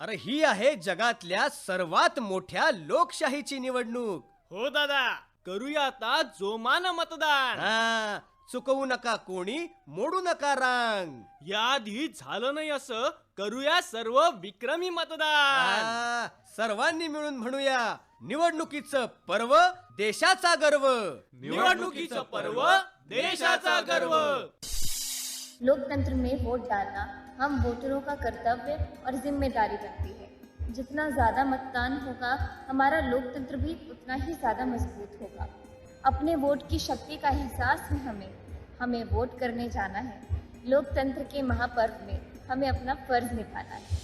अरे ही आहे जगातल्या सर्वात मोठ्या लोकशाहीची निवडणूक. हो दादा. करूया आता जोमानं मतदान. हा. चुकवू नका कोणी मोडू नका रांग. याआधी झालं नाही असं करूया सर्व विक्रमी मतदान. सर्वांनी मिळून म्हणूया निवडणुकीचं पर्व देशाचा गर्व. निवडणुकीचं पर्व देशाचा गर्व. लोकतंत्र में वोट डालना हम वोटरों का कर्तव्य और जिम्मेदारी बनती है। जितना ज़्यादा मतदान होगा हमारा लोकतंत्र भी उतना ही ज़्यादा मजबूत होगा। अपने वोट की शक्ति का एहसास है हमें हमें वोट करने जाना है। लोकतंत्र के महापर्व में हमें अपना फर्ज निभाना है।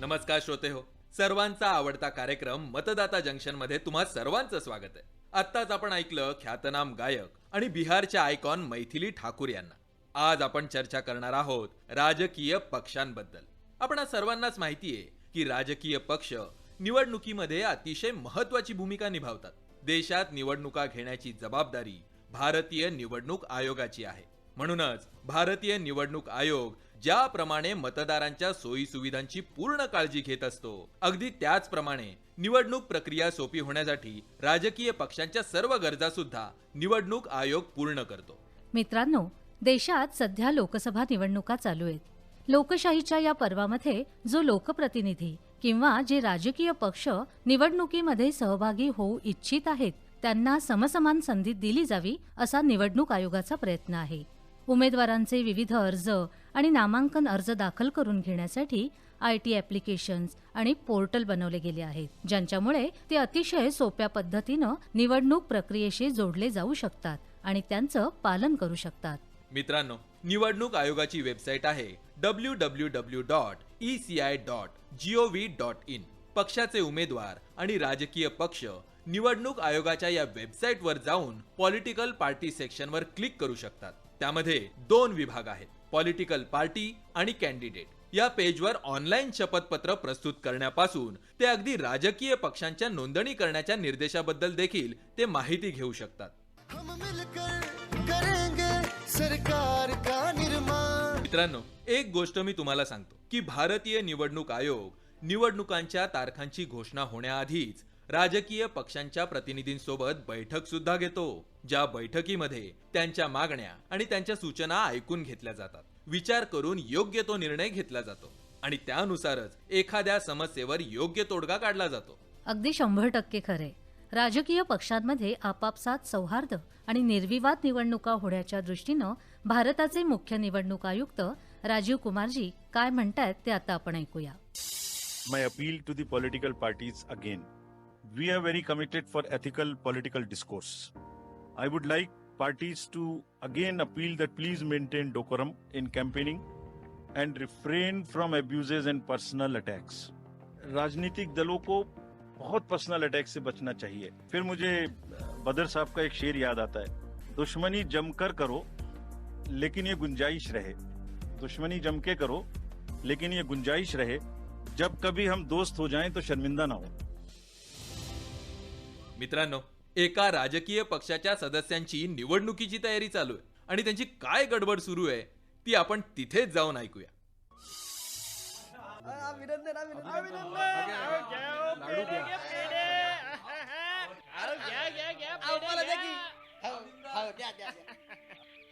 नमस्कार श्रोते हो सर्वांचा आवडता कार्यक्रम मतदाता जंक्शनमध्ये तुम्हा सर्वांचं स्वागत आहे. आत्ताच आपण ऐकलं ख्यातनाम गायक आणि बिहारच्या आयकॉन मैथिली ठाकूर यांना. आज आपण चर्चा करणार आहोत राजकीय पक्षांबद्दल. आपण सर्वांनाच माहिती आहे की राजकीय पक्ष निवडणुकीमध्ये अतिशय महत्वाची भूमिका निभावतात. देशात निवडणुका घेण्याची जबाबदारी भारतीय निवडणूक आयोगाची आहे. म्हणूनच भारतीय निवडणूक आयोग ज्याप्रमाणे मतदारांच्या सोयी सुविधांची पूर्ण काळजी घेत असतो अगदी त्याचप्रमाणे निवडणूक प्रक्रिया सोपी होण्यासाठी राजकीय पक्षांच्या सर्व गरजा सुद्धा निवडणूक आयोग पूर्ण करतो. मित्रांनो देशात सध्या लोकसभा निवडणुका चालू आहेत. लोकशाहीच्या या पर्वामध्ये जो लोकप्रतिनिधी किंवा जे राजकीय पक्ष निवडणुकीमध्ये सहभागी होऊ इच्छित आहेत त्यांना समसमान संधी दिली जावी असा निवडणूक आयोगाचा प्रयत्न आहे. उमेदवारांचे विविध अर्ज आणि नामांकन अर्ज दाखल करून घेण्यासाठी आय टी ॲप्लिकेशन्स आणि पोर्टल बनवले गेले आहेत ज्यांच्यामुळे ते अतिशय सोप्या पद्धतीनं निवडणूक प्रक्रियेशी जोडले जाऊ शकतात आणि त्यांचं पालन करू शकतात. मित्रांनो निवडणूक आयोगाची वेबसाईट आहे W W W dot E C I dot gov dot in पक्षाचे उमेदवार आणि राजकीय पक्ष निवडणूक आयोगाच्या या वेबसाईटवर जाऊन पॉलिटिकल पार्टी सेक्शनवर क्लिक करू शकतात. त्यामध्ये दोन विभाग आहेत पॉलिटिकल पार्टी आणि कॅन्डिडेट या पेजवर ऑनलाईन शपथपत्र प्रस्तुत करण्यापासून ते अगदी राजकीय पक्षांच्या नोंदणी करण्याच्या निर्देशाबद्दल देखील ते माहिती घेऊ शकतात. सरकार का निर्माण? मित्रांनो एक गोष्ट मी तुम्हाला सांगतो की भारतीय निवडणूक आयोग निवडणुकांच्या तारखांची घोषणा होण्याआधीच राजकीय पक्षांच्या प्रतिनिधींसोबत बैठक सुद्धा घेतो ज्या बैठकीमध्ये त्यांच्या मागण्या आणि त्यांच्या सूचना ऐकून घेतल्या जातात. विचार करून योग्य तो निर्णय घेतला जातो आणि त्यानुसारच एखाद्या समस्येवर योग्य तोडगा काढला जातो. अगदी शंभर टक्के खरे. राजकीय पक्षांमध्ये आपापसात सौहार्द आणि निर्विवाद निवडणुका होण्याच्या दृष्टीनं भारताचे मुख्य निवडणूक आयुक्त राजीव कुमारजी काय म्हणतायत ते आता आपण ऐकूया. My appeal to the political parties again. We are very committed for ethical political discourse. I would like parties to again appeal that please maintain decorum in campaigning and refrain from abuses and personal attacks. राजनीतिक दलों को बहुत personal attack से बचना चाहिए फिर मुझे बदर साहब का एक शेर याद आता है दुश्मनी जमकर करो लेकिन ये गुंजाइश रहे दुश्मनी जम के करो लेकिन ये गुंजाइश रहे जब कभी हम दोस्त हो जाएँ तो शर्मिंदा ना हो मित्रांनो एका राजकीय पक्षाच्या सदस्यांची निवडणुकीची तयारी चालू आहे आणि त्यांची काय गडबड सुरू आहे ती आपण तिथेच जाऊन ऐकूया. हो.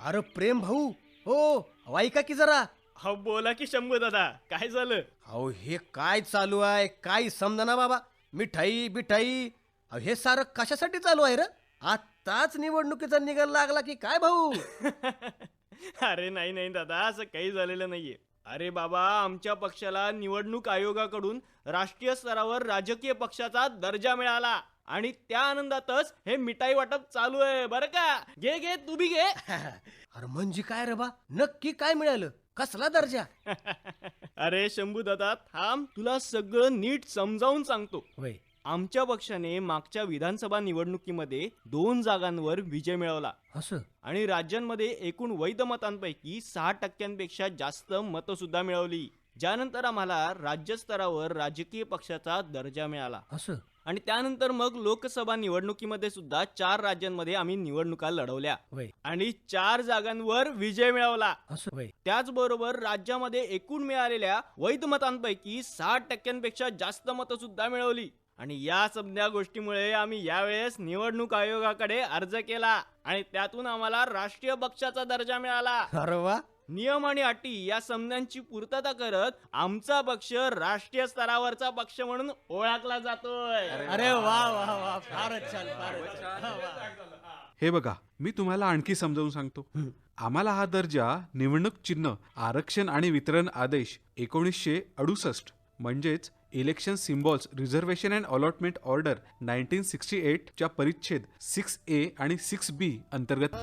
अरे प्रेम भाऊ हो ऐका की जरा. अहो, बोला की शंभू दादा काय झालं? अहो हे काय चालू आहे काय समजा बाबा? मिठाई बिठाई अहो हे सारं कशासाठी चालू आहे रे? आताच निवडणुकीचा निकाल लागला की काय भाऊ? अरे नाही नाही दादा असं काही झालेलं नाहीये. अरे बाबा आमच्या पक्षाला निवडणूक आयोगाकडून राष्ट्रीय स्तरावर राजकीय पक्षाचा दर्जा मिळाला आणि त्या आनंदातच हे मिठाई वाटप चालू आहे बरं का? घे घे तू बी घे. अरे म्हणजे काय रे बा? नक्की काय मिळालं? कसला दर्जा? अरे शंभू दादा थांब तुला सगळं नीट समजावून सांगतो. वय आमच्या पक्षाने मागच्या विधानसभा निवडणुकीमध्ये दोन जागांवर विजय मिळवला. असं? आणि राज्यांमध्ये एकूण वैध मतांपैकी सहा टक्क्यांपेक्षा जास्त मतं सुद्धा मिळवली. ज्यानंतर आम्हाला राज्यस्तरावर राजकीय पक्षाचा दर्जा मिळाला. असं? आणि त्यानंतर मग लोकसभा निवडणुकीमध्ये सुद्धा चार राज्यांमध्ये आम्ही निवडणुका लढवल्या. वय आणि चार जागांवर विजय मिळवला. असं? वय त्याचबरोबर राज्यामध्ये एकूण मिळालेल्या वैध मतांपैकी साठ टक्क्यांपेक्षा जास्त मतं सुद्धा मिळवली. आणि या सगळ्या गोष्टीमुळे आम्ही यावेळेस निवडणूक आयोगाकडे अर्ज केला आणि त्यातून आम्हाला राष्ट्रीय पक्षाचा दर्जा मिळाला. अरे वा. नियम आणि अटी या समजांची पूर्तता करत आमचा पक्ष राष्ट्रीय स्तरावरचा पक्ष म्हणून ओळखला जातोय. अरे वा वा वा फारच छान फारच छान. हे बघा मी तुम्हाला आणखी समजावून सांगतो. आम्हाला हा दर्जा निवडणूक चिन्ह आरक्षण आणि वितरण आदेश एकोणीसशे अडुसष्ट म्हणजेच election symbols reservation and allotment order nineteen sixty एटच्या परिच्छेद सिक्स ए आणि सिक्स बी अंतर्गत.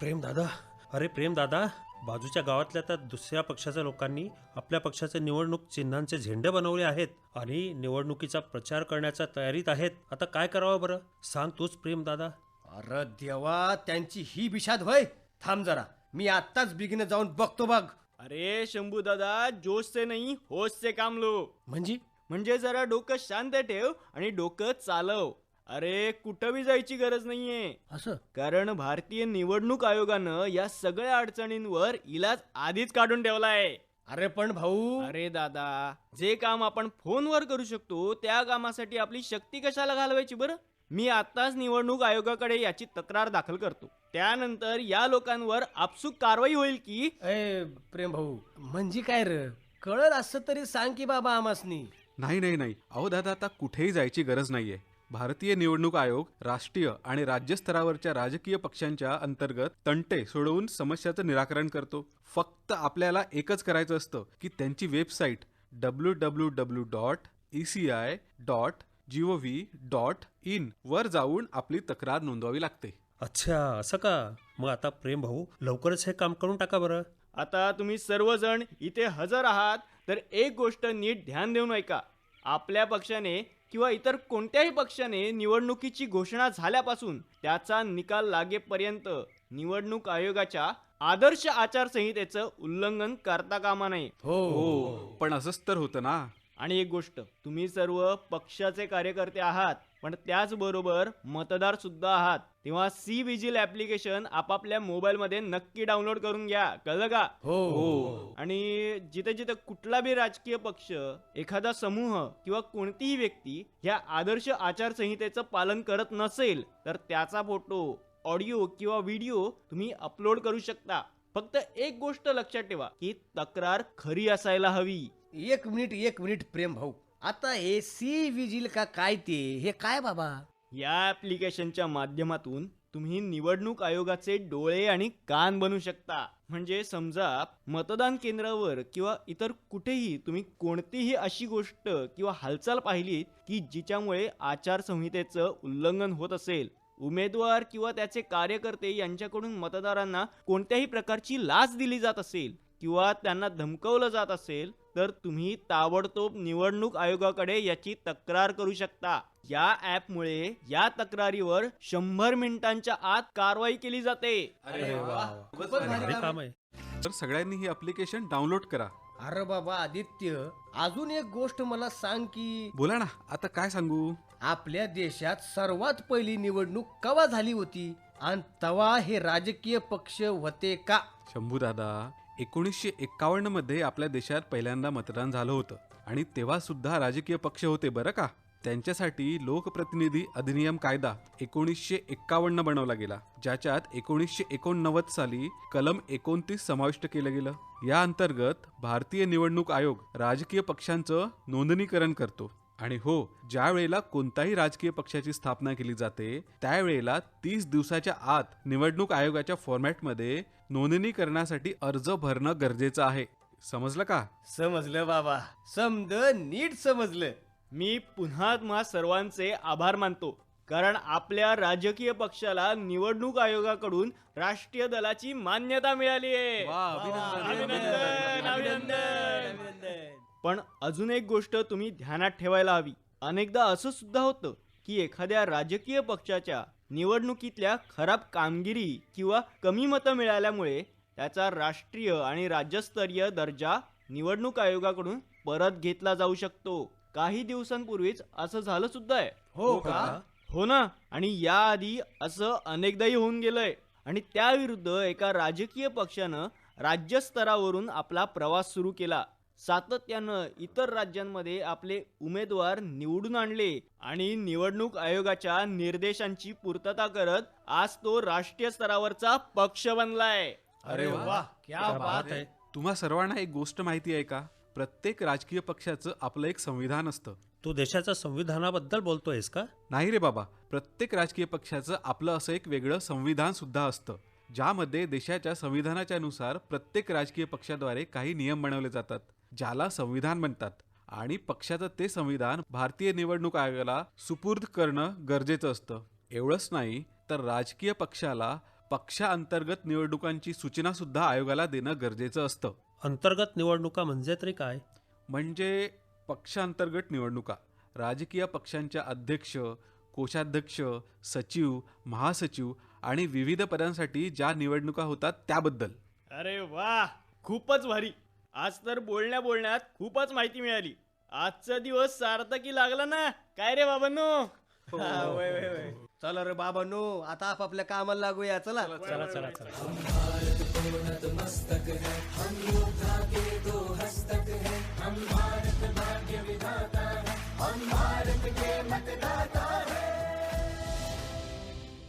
प्रेम दादा अरे प्रेम दादा बाजूच्या गावातल्या त्या दुसऱ्या पक्षाच्या लोकांनी आपल्या पक्षाचे निवडणूक चिन्हांचे झेंडे बनवले आहेत आणि निवडणुकीचा प्रचार करण्याच्या तयारीत आहेत. आता काय करावं बरं? सांग तूच प्रेम दादा. अरे देवा त्यांची ही बिशाद होय. थांब जरा मी आत्ताच बिगिन जाऊन बघतो बघ. अरे शंभू दादा जोश से नाही होश से काम लो। म्हणजे? म्हणजे जरा डोकं शांत ठेव आणि डोकं चालव. अरे कुठं बी जायची गरज नाहीये. असं? कारण भारतीय निवडणूक आयोगानं या सगळ्या अडचणींवर इलाज आधीच काढून ठेवलाय. अरे पण भाऊ अरे दादा जे काम आपण फोनवर करू शकतो त्या कामासाठी आपली शक्ती कशाला घालवायची बरं? मी आताच निवडणूक आयोगाकडे याची तक्रार दाखल करतो. त्यानंतर या लोकांवर आपसूक कारवाई होईल की? ए प्रेम भाऊ म्हणजे काय र? कळल असं तरी सांग की बाबा आमासनी. नाही नाही नाही. अहो दादा आता कुठेही जायची गरज नाहीये. भारतीय निवडणूक आयोग राष्ट्रीय आणि राज्य स्तरावरच्या राजकीय पक्षांच्या अंतर्गत तंटे सोडवून समस्याचं निराकरण करतो. फक्त आपल्याला एकच करायचं असतं की त्यांची website W W W dot E C I dot G O V dot in वर जाऊन आपली तक्रार नोंदवावी लागते. अच्छा असं का? मग आता प्रेम भाऊ लवकरच हे काम करून टाका बरं. आता तुम्ही सर्वजण इथे हजर आहात तर एक गोष्ट नीट ध्यान देऊन ऐका. आपल्या पक्षाने किंवा इतर कोणत्याही पक्षाने निवडणुकीची घोषणा झाल्यापासून त्याचा निकाल लागेपर्यंत निवडणूक आयोगाच्या आदर्श आचारसंहितेचं उल्लंघन करता कामा नये. हो पण असंच तर होतं ना. आणि एक गोष्ट तुम्ही सर्व पक्षाचे कार्यकर्ते आहात पण त्याचबरोबर मतदार सुद्धा आहात. तेव्हा सी विजिल ऍप्लिकेशन आपापल्या मोबाईलमध्ये नक्की डाउनलोड करून घ्या. कळलं का? हो. आणि जिथे जिथे कुठला बी राजकीय पक्ष एखादा समूह किंवा कोणतीही व्यक्ती ह्या आदर्श आचारसंहितेचं पालन करत नसेल तर त्याचा फोटो ऑडिओ किंवा व्हिडिओ तुम्ही अपलोड करू शकता. फक्त एक गोष्ट लक्षात ठेवा की तक्रार खरी असायला हवी. एक मिनिट एक मिनिट प्रेम भाऊ आता हे सी विजिल का काय ते? हे काय बाबा? या ऍप्लिकेशनच्या माध्यमातून तुम्ही निवडणूक आयोगाचे डोळे आणि कान बनू शकता. म्हणजे समजा मतदान केंद्रावर किंवा इतर कुठेही तुम्ही कोणतीही अशी गोष्ट किंवा हालचाल पाहिली की जिच्यामुळे आचारसंहितेचं उल्लंघन होत असेल. उमेदवार किंवा त्याचे कार्यकर्ते यांच्याकडून मतदारांना कोणत्याही प्रकारची लाच दिली जात असेल किंवा त्यांना धमकवलं जात असेल तर तुम्ही ताबडतोब निवडणूक आयोगाकडे याची तक्रार करू शकता. या ऍपमुळे या तक्रारीवर शंभर मिनिटांच्या आत कारवाई केली जाते. तर सगळ्यांनी ही अप्लिकेशन डाउनलोड करा. अरे बाबा आदित्य अजून एक गोष्ट मला सांग की बोला ना आता काय सांगू? आपल्या देशात सर्वात पहिली निवडणूक कवा झाली होती? आणि तवा हे राजकीय पक्ष होते का? शंभू दादा एकोणीसशे एक्कावन्नमध्ये आपल्या देशात पहिल्यांदा मतदान झालं होतं. आणि तेव्हा सुद्धा राजकीय पक्ष होते बरं का? त्यांच्यासाठी लोकप्रतिनिधी अधिनियम कायदा एकोणीसशे एक्कावन्न बनवला गेला ज्याच्यात एकोणीसशे एकोणनव्वद साली कलम एकोणतीस समाविष्ट केलं गेलं. या अंतर्गत भारतीय निवडणूक आयोग राजकीय पक्षांचं नोंदणीकरण करतो. आणि हो ज्या वेळेला कोणत्याही राजकीय पक्षाची स्थापना केली जाते त्यावेळेला तीस दिवसाच्या आत निवडणूक आयोगाच्या फॉर्मॅटमध्ये नोंदणी करण्यासाठी अर्ज भरणं गरजेचं आहे. समजलं का? समजलं बाबा. समद नीट समजलं. मी पुन्हा तुम्हा सर्वांचे आभार मानतो. कारण आपल्या राजकीय पक्षाला निवडणूक आयोगाकडून राष्ट्रीय दलाची मान्यता मिळाली आहे. पण अजून एक गोष्ट तुम्ही ध्यानात ठेवायला हवी. अनेकदा असं सुद्धा होतं की एखाद्या राजकीय पक्षाच्या निवडणुकीतल्या खराब कामगिरी किंवा कमी मतं मिळाल्यामुळे त्याचा राष्ट्रीय आणि राज्यस्तरीय दर्जा निवडणूक आयोगाकडून परत घेतला जाऊ शकतो. काही दिवसांपूर्वीच असं झालं सुद्धा आहे. हो का? हो ना? आणि याआधी असं अनेकदाही होऊन गेलंय. आणि त्याविरुद्ध एका राजकीय पक्षानं राज्यस्तरावरून आपला प्रवास सुरू केला. सातत्यानं इतर राज्यांमध्ये आपले उमेदवार निवडून आणले आणि निवडणूक आयोगाच्या निर्देशांची पूर्तता करत आज तो राष्ट्रीय स्तरावरचा पक्ष बनलाय. अरे वा क्या बात आहे. तुम्हा सर्वांना एक गोष्ट माहिती आहे का? प्रत्येक राजकीय पक्षाचं आपलं एक संविधान असतं. तू देशाच्या संविधानाबद्दल बोलतोयस का? नाही रे बाबा प्रत्येक राजकीय पक्षाचं आपलं असं एक वेगळं संविधान सुद्धा असतं. ज्यामध्ये देशाच्या संविधानाच्या नुसार प्रत्येक राजकीय पक्षाद्वारे काही नियम बनवले जातात. ज्याला संविधान म्हणतात. आणि पक्षाचं ते संविधान भारतीय निवडणूक आयोगाला सुपूर्द करणं गरजेचं असतं. एवढंच नाही तर राजकीय पक्षाला पक्षांतर्गत निवडणुकांची सूचना सुद्धा आयोगाला देणं गरजेचं असतं. अंतर्गत निवडणुका म्हणजे तरी काय? म्हणजे पक्षांतर्गत निवडणुका. राजकीय पक्षांच्या अध्यक्ष कोषाध्यक्ष सचिव महासचिव आणि विविध पदांसाठी ज्या निवडणुका होतात त्याबद्दल. अरे वा खूपच भारी! आज तर बोलण्या बोलण्यात खूपच माहिती मिळाली. आजचा दिवस सार्थकी लागला ना? काय रे बाबांनो? चला रे बाबांनो आता आपापल्या कामाला लागूया चला चला चला चला.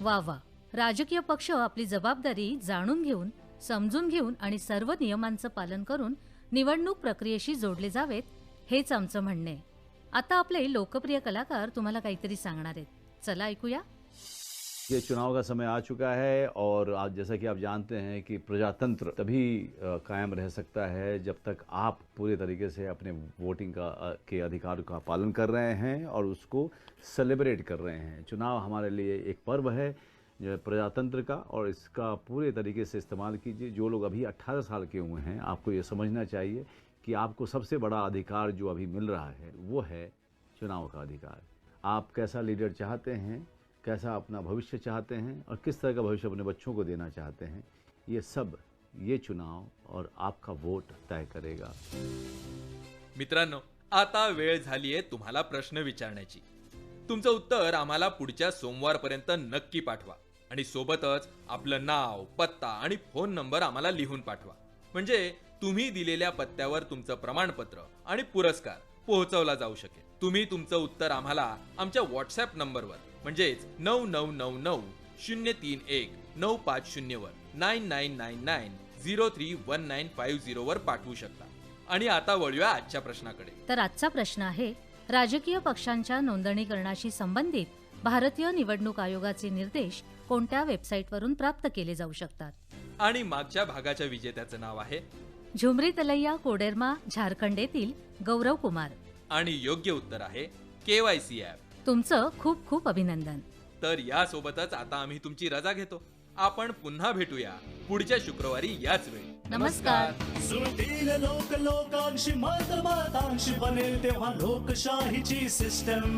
वा वा. राजकीय पक्ष आपली जबाबदारी जाणून घेऊन समजून घेऊन आणि सर्व नियमांचं पालन करून निवडणूक प्रक्रियेशी जोडले जावेत, हेच आमचं म्हणणे आता आपले लोकप्रिय कलाकार तुम्हाला काहीतरी सांगणार आहेत. चला ऐकूया. ये चुनाव का समय आ चुका है और आज जैसा कि आप जानते हैं कि प्रजातंत्र तभी कायम रह सकता है जब तक आप पूरे तरीके से अपने वोटिंग का के अधिकार का पालन कर रहे हैं और उसको सेलिब्रेट कर रहे हैं। चुनाव हमारे लिए एक पर्व है। जो है प्रजातंत्र का और इसका पूरे तरीके से इस्तेमाल कीजिए। जो लोग अभी 18 साल के हुए हैं, आपको ये समझना चाहिए कि आपको सबसे बड़ा अधिकार जो अभी मिल रहा है, वो है चुनाव का अधिकार। आप कैसा लीडर चाहते हैं, कैसा अपना भविष्य चाहते हैं और किस तरह का भविष्य अपने बच्चों को देना चाहते हैं, ये सब, ये चुनाव और आपका वोट तय करेगा। मित्रांनो, आता वेळ झालीये तुम्हाला प्रश्न विचारण्याची. तुमचं उत्तर आम्हाला पुढच्या सोमवारपर्यंत नक्की पाठवा. आणि सोबतच आपलं नाव पत्ता आणि फोन नंबर आम्हाला लिहून पाठवा. म्हणजे तुम्ही दिलेल्या पत्त्यावर तुमचं प्रमाणपत्र आणि पुरस्कार पोहोचवला जाऊ शकेल. तुम्ही तुमचं उत्तर आम्हाला आमच्या व्हॉट्सअप नंबरवर म्हणजेच नऊ नऊ नऊ नऊ शून्य तीन एक नऊ पाच शून्यवर nine nine nine nine zero three one nine five झिरोवर पाठवू शकता. आणि आता वळूया आजच्या प्रश्नाकडे. तर आजचा प्रश्न आहे राजकीय पक्षांच्या नोंदणीकरणाशी संबंधित भारतीय निवडणूक आयोगाचे निर्देश कोणत्या वेबसाईटवरून प्राप्त केले जाऊ शकतात? आणि मागच्या भागाच्या विजेत्याचं नाव आहे? झुमरी तलैया कोडेरमा झारखंड येथील गौरव कुमार. आणि योग्य उत्तर आहे केवायसी ऍप तुमचं खूप खूप अभिनंदन. तर यासोबतच आता आम्ही तुमची रजा घेतो. आपण पुन्हा भेटूया पुढच्या शुक्रवारी याच वेळी. नमस्कार. जुळतील लोक लोकांशी मत मतांशी बनेल तेव्हा लोकशाहीची सिस्टम